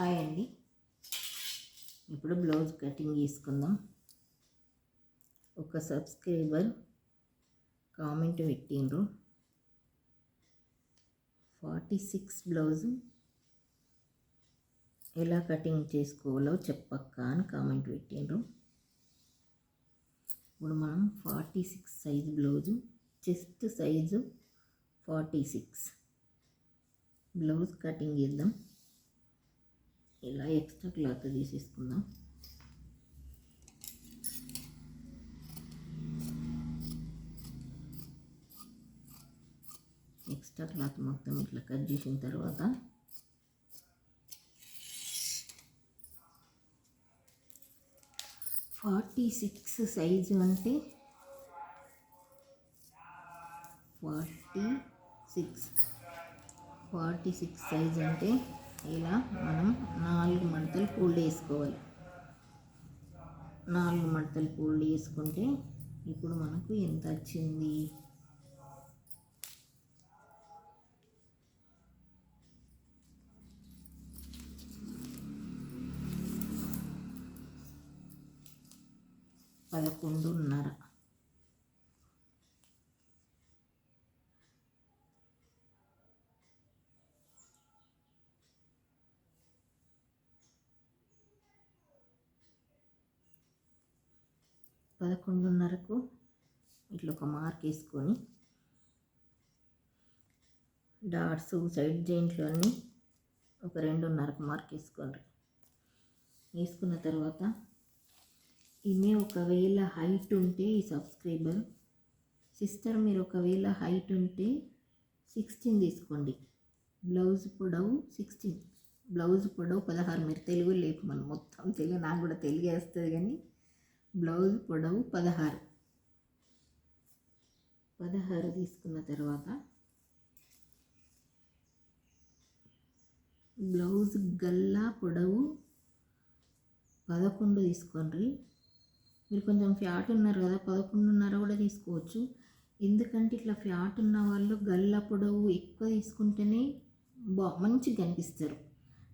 Hi అండి. ఇప్పుడు blouse cutting తీసుకుందాం ఒక సబ్స్క్రైబర్ కామెంట్ పెట్టిండ్రు. ఫార్టీ సిక్స్ బ్లౌజ్ ఎలా కటింగ్ చేసుకోవాలో చెప్పక్క అని కామెంట్ పెట్టిండ్రు. ఇప్పుడు మనం forty six size blouse chest size forty six. Blouse cutting చేద్దాం. ఇలా ఎక్స్ట్రా క్లాత్ తీసేసుకుందాం. ఎక్స్ట్రా క్లాత్ మొత్తం ఇట్లా కట్ చేసిన తర్వాత ఫార్టీ సిక్స్ సైజు అంటే forty six forty six size అంటే ఇలా మనం నాలుగు మడతలు ఫోల్డ్ వేసుకోవాలి నాలుగు మడతలు ఫోల్డ్ వేసుకుంటే ఇప్పుడు మనకు ఎంత వచ్చింది? పదకొండున్నర. పదకొండున్నరకు ఇట్లా ఒక మార్క్ వేసుకొని డాట్స్ సైడ్ జాయింట్లు అన్నీ ఒక రెండున్నరకు మార్క్ వేసుకోండి. వేసుకున్న తర్వాత ఈమె ఒకవేళ హైట్ ఉంటే ఈ సబ్స్క్రైబర్ సిస్టర్ మీరు ఒకవేళ హైట్ ఉంటే సిక్స్టీన్ తీసుకోండి. బ్లౌజ్ పొడవు సిక్స్టీన్ బ్లౌజ్ పొడవు పదహారు. మీరు తెలుగు లేకు మనం మొత్తం తెలుగు నాకు కూడా తెలుగు వేస్తుంది కానీ బ్లౌజ్ పొడవు పదహారు. పదహారు తీసుకున్న తర్వాత బ్లౌజ్ గల్లా పొడవు పదకొండు తీసుకోండి. మీరు కొంచెం ఫ్యాట్ ఉన్నారు కదా పదకొండున్నర కూడా తీసుకోవచ్చు. ఎందుకంటే ఇట్లా ఫ్యాట్ ఉన్న వాళ్ళు గల్ల పొడవు ఎక్కువ తీసుకుంటేనే బా మంచిగా కనిపిస్తారు.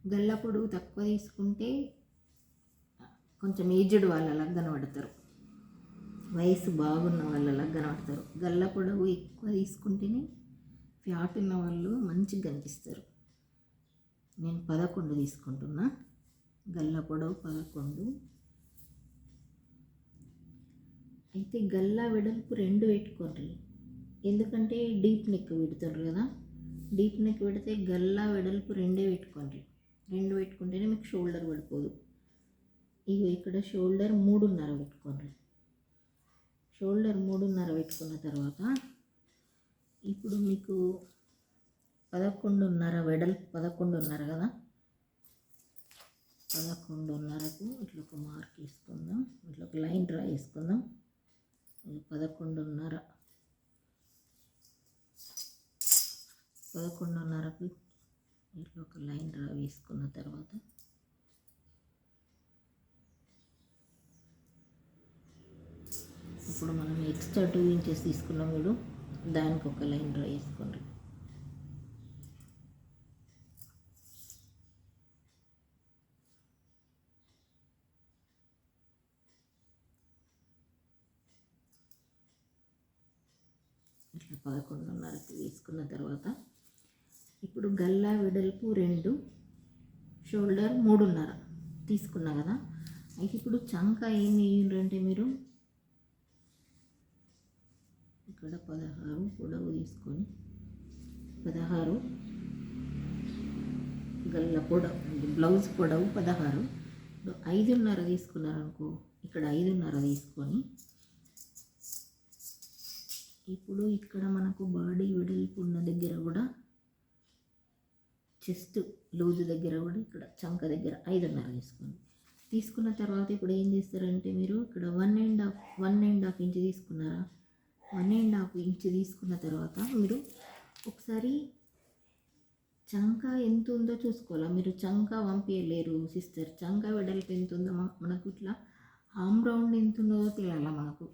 గల్ల పొడవు తక్కువ తీసుకుంటే కొంచెం ఏజ్డ్ వాళ్ళలా కనబడతారు వయసు బాగున్న వాళ్ళలా కనబడతారు గల్ల పొడవు ఎక్కువ తీసుకుంటేనే ఫ్యాట్ ఉన్న వాళ్ళు మంచిగా కనిపిస్తారు. నేను పదకొండు తీసుకుంటున్నా. గల్ల పొడవు పదకొండు. అయితే గల్లా వెడల్పు రెండు పెట్టుకోండి. ఎందుకంటే డీప్ నెక్ పెడతారు కదా. డీప్ నెక్ పెడితే గల్లా వెడల్పు రెండే పెట్టుకోండి. రెండు పెట్టుకుంటేనే మీకు షోల్డర్ పడిపోదు. ఇక ఇక్కడ షోల్డర్ మూడున్నర పెట్టుకోండి. షోల్డర్ మూడున్నర పెట్టుకున్న తర్వాత ఇప్పుడు మీకు పదకొండున్నర వెడల్ పదకొండున్నర కదా? పదకొండున్నరకు ఇట్లా ఒక మార్క్ వేసుకుందాం. ఇట్లా ఒక లైన్ డ్రా చేసుకుందాం. పదకొండున్నర. పదకొండున్నరకు ఇట్లా ఒక లైన్ డ్రా వేసుకున్న తర్వాత ఇప్పుడు మనం ఎక్స్ట్రా టూ ఇంచెస్ తీసుకున్నాం వీడు దానికి ఒక లైన్ డ్రా వేసుకోండి ఇట్లా పదకొండున్నరకి తీసుకున్న తర్వాత ఇప్పుడు గల్లా వెడల్పు రెండు షోల్డర్ మూడున్నర తీసుకున్నా కదా. అయితే ఇప్పుడు చంక ఏం వేయండి మీరు ఇక్కడ పదహారు పొడవు తీసుకొని పదహారు గల్ల పొడవు బ్లౌజ్ పొడవు పదహారు. ఇప్పుడు ఐదున్నర తీసుకున్నారనుకో ఇక్కడ ఐదున్నర తీసుకొని ఇప్పుడు ఇక్కడ మనకు బాడీ వెడల్పు ఉన్న దగ్గర కూడా చెస్ట్ లూజ్ దగ్గర కూడా ఇక్కడ చంక దగ్గర ఐదున్నర తీసుకోండి తీసుకున్న తర్వాత ఇప్పుడు ఏం చేస్తారంటే మీరు ఇక్కడ one and half one and half inch తీసుకున్నారా? వన్ అండ్ హాఫ్ ఇంచ్ తీసుకున్న తర్వాత మీరు ఒకసారి చంక ఎంత ఉందో చూసుకోవాలా. మీరు చంక పంపించలేరు సిస్టర్. చంక వెడల్పు ఎంత ఉందో మనకు ఇట్లా హామ్ రౌండ్ ఎంత ఉందో తెలియాలి మనకు?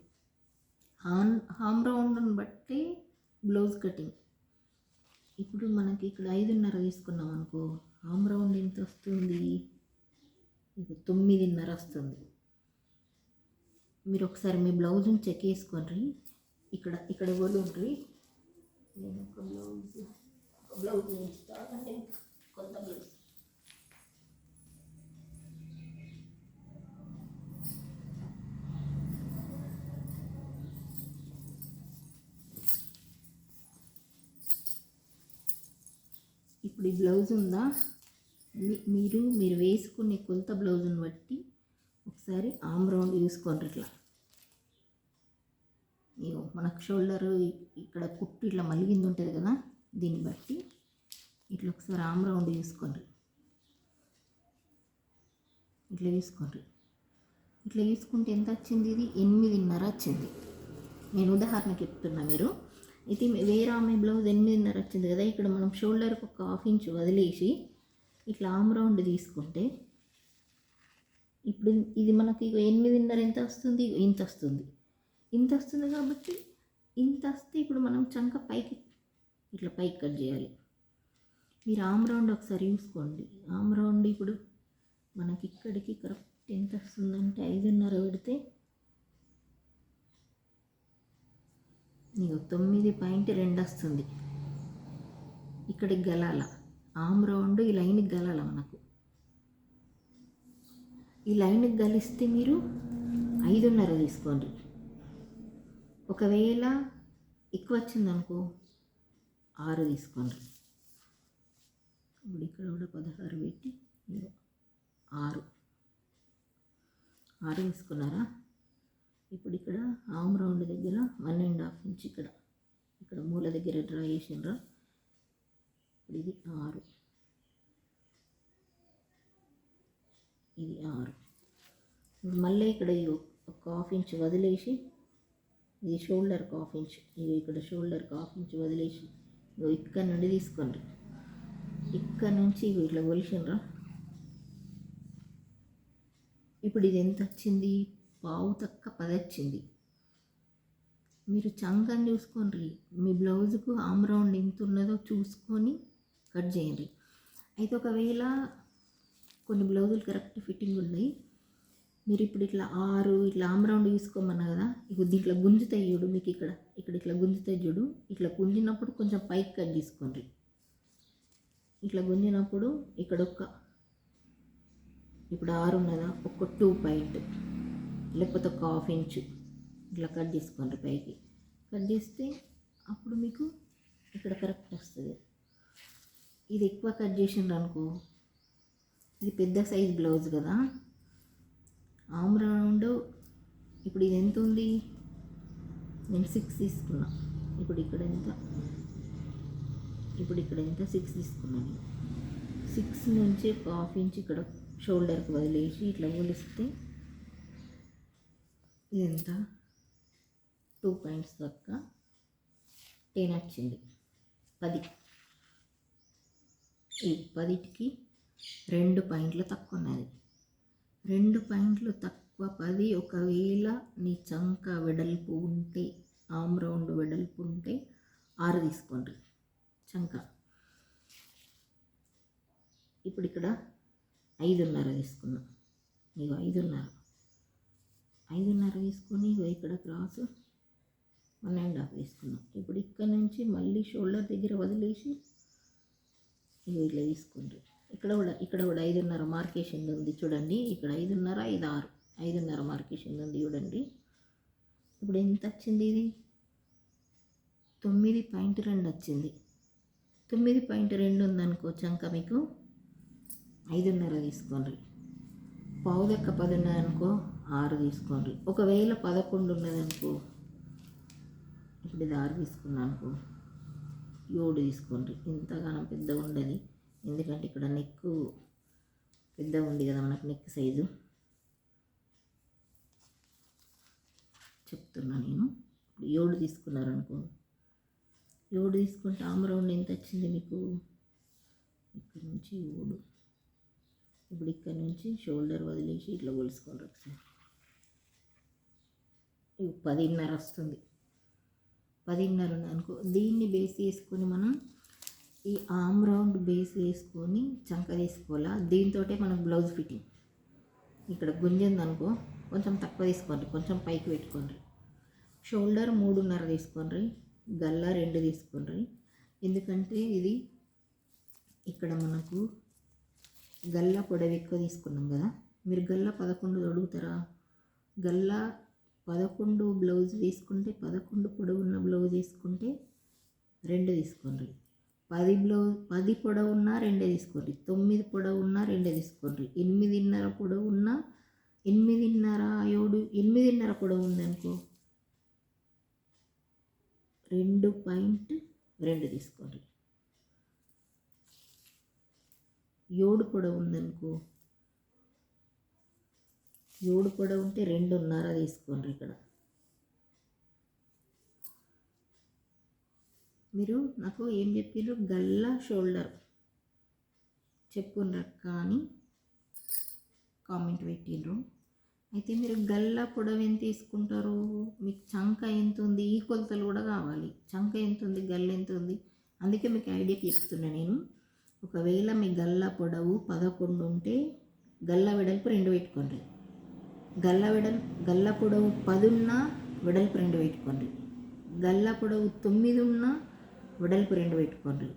హాన్ హామ్ రౌండ్ని బట్టి బ్లౌజ్ కటింగ్. ఇప్పుడు మనకి ఇక్కడ ఐదున్నర తీసుకున్నాం అనుకో ఆమ్ రౌండ్ ఎంత వస్తుంది? ఇప్పుడు తొమ్మిదిన్నర వస్తుంది. మీరు ఒకసారి మీ బ్లౌజ్ని చెక్ చేసుకోండి. ఇక్కడ ఇక్కడ ఎవరు ఉంటుంది నేను ఒక బ్లౌజ్ ఒక బ్లౌజ్ వేస్తానండి కొంత బ్లౌజ్ ఇప్పుడు ఈ బ్లౌజ్ ఉందా? మీ- మీరు మీరు వేసుకునే కొలత బ్లౌజ్ని బట్టి ఒకసారి ఆమ్ రౌండ్ చూసుకోండి ఇట్లా. ఇగో మనకు షోల్డర్ ఇక్కడ కుట్టు ఇట్లా మలిగింది ఉంటుంది కదా దీన్ని బట్టి ఇట్లా ఒకసారి ఆమ్ రౌండ్ తీసుకోండి ఇట్లా తీసుకోండి ఇట్లా తీసుకుంటే ఎంత వచ్చింది ఇది? ఎనిమిదిన్నర వచ్చింది. నేను ఉదాహరణకి చెప్తున్నా మీరు. అయితే వేరే ఆమె బ్లౌజ్ ఎనిమిదిన్నర వచ్చింది కదా ఇక్కడ మనం షోల్డర్కి ఒక హాఫ్ ఇంచ్ వదిలేసి ఇట్లా ఆమ్ రౌండ్ తీసుకుంటే ఇప్పుడు ఇది మనకి ఎనిమిదిన్నర ఎంత వస్తుంది? ఇంత వస్తుంది. ఇంత వస్తుంది కాబట్టి ఇంత వస్తే ఇప్పుడు మనం చంక పైకి ఇట్లా పైకి కట్ చేయాలి. మీరు ఆమ్ రౌండ్ ఒకసారి చూసుకోండి. ఆమ్ రౌండ్ ఇప్పుడు మనకి ఇక్కడికి కరెక్ట్ ఎంత వస్తుందంటే ఐదున్నర పెడితే నీకు తొమ్మిది పాయింట్ రెండు వస్తుంది. ఇక్కడికి గలాల. ఆమ్ రౌండ్ ఈ లైన్కి గలాల మనకు. ఈ లైన్కి గలిస్తే మీరు ఐదున్నర తీసుకోండి. ఒకవేళ ఎక్కువ వచ్చిందనుకో ఆరు తీసుకోండి. ఇప్పుడు ఇక్కడ కూడా పదహారు పెట్టి ఆరు. ఆరు తీసుకున్నారా? ఇప్పుడు ఇక్కడ ఆమ్ రౌండ్ దగ్గర వన్ అండ్ హాఫ్ ఇంచ్ ఇక్కడ. ఇక్కడ మూల దగ్గర డ్రా చేసిండ్రా. ఇప్పుడు ఇది ఆరు. ఇది ఆరు. మళ్ళీ ఇక్కడ ఒక హాఫ్ ఇంచ్ వదిలేసి ఇది షోల్డర్కి హాఫ్ ఇంచ్ ఇది ఇక్కడ షోల్డర్కి హాఫ్ ఇంచ్ వదిలేసి నువ్వు ఇక్కడ నుండి తీసుకోండి. ఇక్కడ నుంచి ఇట్లా కొలిసిండ్రా ఇప్పుడు ఇది ఎంత వచ్చింది? పావు తక్క పది వచ్చింది. మీరు చంకని చూసుకోండి. మీ బ్లౌజ్కు ఆమ్ రౌండ్ ఎంత ఉన్నదో చూసుకొని కట్ చేయండి. అయితే ఒకవేళ కొన్ని బ్లౌజులు కరెక్ట్ ఫిట్టింగ్ ఉన్నాయి. మీరు ఇప్పుడు ఇట్లా ఆరు ఇట్లా ఆమ్ రౌండ్ తీసుకోమన్నా కదా ఇక దీంట్లో గుంజుతాయి చూడు మీకు ఇక్కడ ఇక్కడ ఇట్లా గుంజుతాయి చూడు ఇట్లా గుంజినప్పుడు కొంచెం పైకి కట్ తీసుకోండి. ఇట్లా గుంజినప్పుడు ఇక్కడ ఒక ఇప్పుడు ఆరు ఉన్నదా ఒక టూ పాయింట్ లేకపోతే ఒక హాఫ్ ఇంచు ఇట్లా కట్ చేసుకోండి పైకి. కట్ చేస్తే అప్పుడు మీకు ఇక్కడ కరెక్ట్ వస్తుంది. ఇది ఎక్కువ కట్ చేసిండ్రు అనుకో ఇది పెద్ద సైజ్ బ్లౌజ్ కదా ఆమ్ రౌండ్ ఇప్పుడు ఇది ఎంత ఉంది? నేను సిక్స్ తీసుకున్నా. ఇప్పుడు ఇక్కడ ఎంత? ఇప్పుడు ఇక్కడ ఎంత? సిక్స్ తీసుకున్నాను సిక్స్ నుంచి ఒక హాఫ్ ఇంచ్ ఇక్కడ షోల్డర్కి వదిలేసి ఇట్లా కొలిస్తే ఇది ఎంత? టూ పాయింట్స్ తక్క టెన్ వచ్చింది. పది. ఈ పదిటికి రెండు పాయింట్లు తక్కువ ఉన్నది. రెండు పాయింట్లు తక్కువ పది. ఒకవేళ నీ చంక వెడల్పు ఉంటే ఆమ్ రౌండ్ వెడల్పు ఉంటే ఆరు తీసుకోండి. చంక. ఇప్పుడు ఇక్కడ ఐదున్నర తీసుకున్నాం. ఇగో ఐదున్నర. ఐదున్నర తీసుకొని ఇగో ఇక్కడ క్రాస్ వన్ అండ్ హాఫ్ తీసుకున్నాం. ఇప్పుడు ఇక్కడ నుంచి మళ్ళీ షోల్డర్ దగ్గర వదిలేసి ఇవి ఇట్లా తీసుకోండి. ఇక్కడ కూడా ఇక్కడ కూడా ఐదున్నర మార్కేషన్ ఉంది చూడండి. ఇక్కడ ఐదున్నర ఐదు ఆరు. ఐదున్నర మార్కేషన్ ఉంది చూడండి. ఇప్పుడు ఎంత వచ్చింది ఇది? తొమ్మిది పాయింట్ రెండు వచ్చింది. తొమ్మిది పాయింట్ రెండు ఉందనుకో చంక మీకు ఐదున్నర తీసుకోండి. పావు దక్క పది ఉన్నదనుకో ఆరు తీసుకోండి. ఒకవేళ పదకొండు ఉన్నదనుకో ఇప్పుడు ఇది ఆరు తీసుకున్నాను అనుకో ఏడు తీసుకోండి. ఇంతగానం పెద్దగా ఉండదు. ఎందుకంటే ఇక్కడ నెక్ పెద్దగా ఉంది కదా మనకు నెక్ సైజు. చెప్తున్నా నేను. ఇప్పుడు ఏడు తీసుకున్నారనుకో. ఏడు తీసుకుంటే ఆమ్రౌండ్ ఎంత వచ్చింది మీకు? ఇక్కడ నుంచి ఏడు. ఇప్పుడు ఇక్కడ నుంచి షోల్డర్ వదిలేసి ఇట్లా కొలుసుకోండి ఒకసారి. పదిన్నర వస్తుంది. పదిన్నర ఉంది అనుకో. దీన్ని బేస్ చేసుకొని మనం ఈ ఆమ్ రౌండ్ బేస్ వేసుకొని చంక తీసుకోవాలా? దీంతో మనం బ్లౌజ్ ఫిట్టింగ్ ఇక్కడ గుంజిందనుకో కొంచెం తక్కువ తీసుకోండి. కొంచెం పైకి పెట్టుకోండి. షోల్డర్ మూడున్నర తీసుకోండి. గల్లా రెండు తీసుకోండి. ఎందుకంటే ఇది ఇక్కడ మనకు గల్లా పొడవు ఎక్కువ తీసుకున్నాం కదా. మీరు గల్లా పదకొండు అడుగుతారా? గల్లా పదకొండు బ్లౌజ్ వేసుకుంటే పదకొండు పొడవున్న బ్లౌజ్ వేసుకుంటే రెండు తీసుకోండి. పది బ్లౌజ్ పది పొడవున్నా రెండే తీసుకోండి. తొమ్మిది పొడవున్నా రెండే తీసుకోండి. ఎనిమిదిన్నర పొడవున్నా ఎనిమిదిన్నర ఏడు ఎనిమిదిన్నర పొడవు ఉందనుకో రెండు పాయింట్ రెండు తీసుకోండి. ఏడు పొడవు ఉందనుకో ఏడు పొడవు ఉంటే రెండున్నర తీసుకోండి ఇక్కడ. మీరు నాకు ఏం చెప్పారు గల్లా షోల్డర్. చెప్పున్నారు కానీ కామెంట్ పెట్టిండ్రు అయితే మీరు గల్లా పొడవు ఎంత తీసుకుంటారు? మీకు చంక ఎంత ఉంది? ఈ కొలతలు కూడా కావాలి. చంక ఎంత ఉంది? గల్ల ఎంత ఉంది? అందుకే మీకు ఐడియా చెప్తున్నా నేను. ఒకవేళ మీ గల్లా పొడవు పదకొండు ఉంటే గల్ల వెడల్పు రెండు పెట్టుకోండి. గల్ల వెడల్ గల్ల పొడవు పది ఉన్నా వెడల్పు రెండు పెట్టుకోండి. గల్ల పొడవు తొమ్మిది ఉన్నా వెడల్పు రెండు పెట్టుకోండి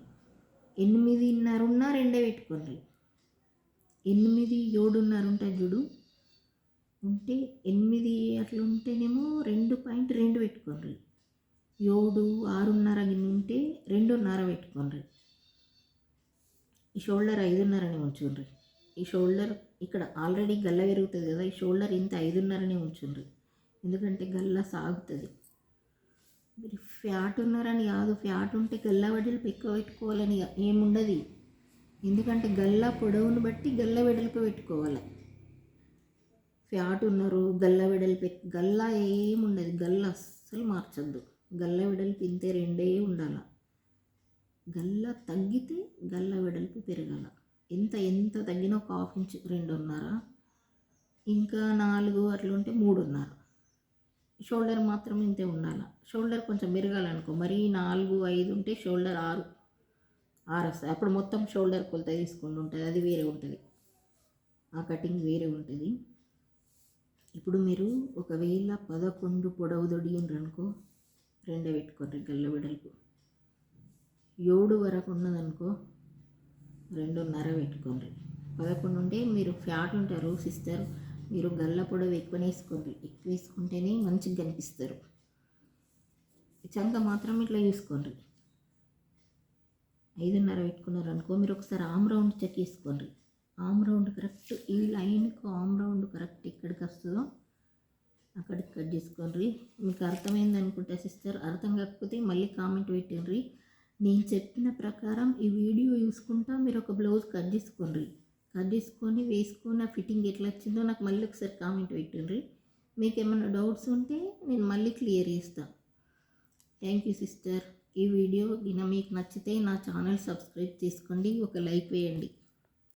ఎనిమిదిన్నరున్నా రెండే పెట్టుకోండి ఎనిమిది ఏడున్నర ఉంటుంది చూడు. ఉంటే ఎనిమిది అట్లా ఉంటేనేమో రెండు పాయింట్ రెండు పెట్టుకోండి ఏడు ఆరున్నర గిన్నె ఉంటే రెండున్నర పెట్టుకోండి ఈ షోల్డర్ ఐదున్నరని ఉంచుండ్రి. ఈ షోల్డర్ ఇక్కడ ఆల్రెడీ గల్ల పెరుగుతుంది కదా ఈ షోల్డర్ ఇంత ఐదున్నరనే ఉంచుండ్రి. ఎందుకంటే గల్ల సాగుతుంది. మీరు ఫ్యాట్ ఉన్నారని కాదు ఫ్యాట్ ఉంటే గల్ల వెడల్పు ఎక్కువ పెట్టుకోవాలని ఏముండదు. ఎందుకంటే గల్ల పొడవును బట్టి గల్ల వెడల్పు పెట్టుకోవాలి. ఫ్యాట్ ఉన్నారు గల్ల వెడల్పు గల్ల ఏముండదు గల్ల అస్సలు మార్చొద్దు. గల్ల వెడల్పు ఇంతే రెండే ఉండాలి. గల్ల తగ్గితే గల్ల వెడల్పు పెరగాల. ఎంత ఎంత తగ్గినా ఒక హాఫ్ ఇంచ్ రెండున్నర ఇంకా నాలుగు అట్లుంటే మూడున్నర. షోల్డర్ మాత్రం ఇంతే ఉండాలి. షోల్డర్ కొంచెం మెరగాలనుకో మరీ నాలుగు ఐదు ఉంటే షోల్డర్ ఆరు ఆరు వస్తుంది అప్పుడు మొత్తం షోల్డర్ కొలత తీసుకుంటూ ఉంటుంది. అది వేరే ఉంటుంది. ఆ కటింగ్ వేరే ఉంటుంది. ఇప్పుడు మీరు ఒకవేళ పదకొండు పొడవు దొడిగిండ్రనుకో రెండే పెట్టుకోండి గల్ల వెడల్పు. ఏడు వరకు ఉన్నదనుకో రెండున్నర పెట్టుకోండి. పదకొండు ఉంటే మీరు ఫ్యాట్ ఉంటారు సిస్టర్. మీరు గల్ల పొడవు ఎక్కువ వేసుకోండి ఎక్కువ వేసుకుంటేనే మంచిగా కనిపిస్తారు. చంక మాత్రం ఇట్లా చూసుకోండి ఐదున్నర పెట్టుకున్నారు అనుకో మీరు ఒకసారి ఆమ్ రౌండ్ చెక్ చేసుకోండి. ఆమ్ రౌండ్ కరెక్ట్ ఈ లైన్కు ఆమ్ రౌండ్ కరెక్ట్ ఎక్కడికి వస్తుందో అక్కడికి కట్ చేసుకోండి. మీకు అర్థమైంది అనుకుంటా సిస్టర్ అర్థం కాకపోతే మళ్ళీ కామెంట్ పెట్టండి. నేను చెప్పిన ప్రకారం ఈ వీడియో చూసుకుంటా మీరు ఒక బ్లౌజ్ కట్ చేసుకోండి. కట్ వేసుకున్న ఫిట్టింగ్ ఎట్లా వచ్చిందో నాకు మళ్ళీ ఒకసారి కామెంట్ పెట్టండి మీకు ఏమైనా డౌట్స్ ఉంటే నేను మళ్ళీ క్లియర్ చేస్తాను థ్యాంక్ యూ సిస్టర్ ఈ వీడియో మీకు నచ్చితే నా ఛానల్ సబ్స్క్రైబ్ చేసుకోండి ఒక లైక్ వేయండి.